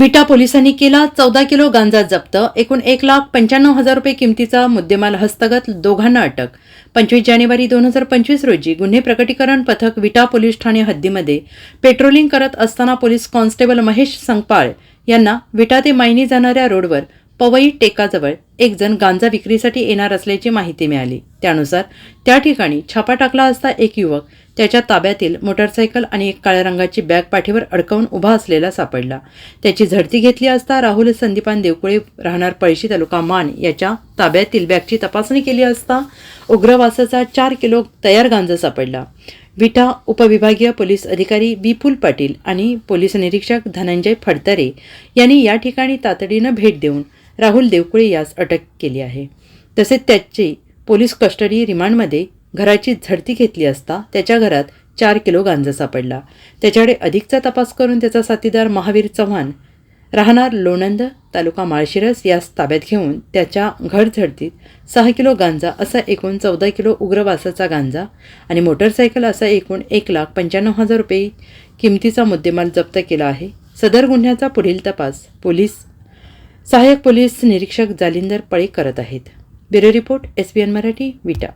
विटा पोलिसांनी केला चौदा किलो गांजा जप्त. एकूण एक लाख पंच्याण्णव हजार रुपये किमतीचा मुद्देमाल हस्तगत दोघांना अटक. पंचवीस जानेवारी दोन हजार पंचवीस रोजी गुन्हे प्रकटीकरण पथक विटा पोलीस ठाणे हद्दीमध्ये पेट्रोलिंग करत असताना पोलीस कॉन्स्टेबल महेश संगपाळ यांना विटा ते मायनी जाणाऱ्या रोडवर पवई टेकाजवळ एक जण गांजा विक्रीसाठी येणार असल्याची माहिती मिळाली. त्यानुसार त्या ठिकाणी छापा टाकला असता एक युवक त्याच्या ताब्यातील मोटारसायकल आणि एक काळ्या रंगाची बॅग पाठीवर अडकवून उभा असलेला सापडला. त्याची झडती घेतली असता राहुल संदीपान देवकुळे राहणार पळशी तालुका मान याच्या ताब्यातील बॅगची तपासणी केली असता उग्रवासाचा चार किलो तयार गांजा सापडला. विटा उपविभागीय पोलीस अधिकारी विपुल पाटील आणि पोलीस निरीक्षक धनंजय फडतरे यांनी या ठिकाणी तातडीनं भेट देऊन राहुल देवकुळे यास अटक केली आहे. तसेच त्याची पोलीस कस्टडी रिमांडमध्ये घराची झडती घेतली असता त्याच्या घरात चार किलो गांजा सापडला. त्याच्याकडे अधिकचा तपास करून त्याचा साथीदार महावीर चव्हाण राहणार लोणंद तालुका माळशिरस यास ताब्यात घेऊन त्याच्या घर झडतीत सहा किलो गांजा असा एकूण चौदा किलो उग्रवासाचा गांजा आणि मोटरसायकल असा एकूण एक लाख पंच्याण्णव हजार रुपये किमतीचा मुद्देमाल जप्त केला आहे. सदर गुन्ह्याचा पुढील तपास पोलीस सहाय्यक पोलीस निरीक्षक जालिंदर पळे करत आहेत. Bureau report S B N Marathi Vita.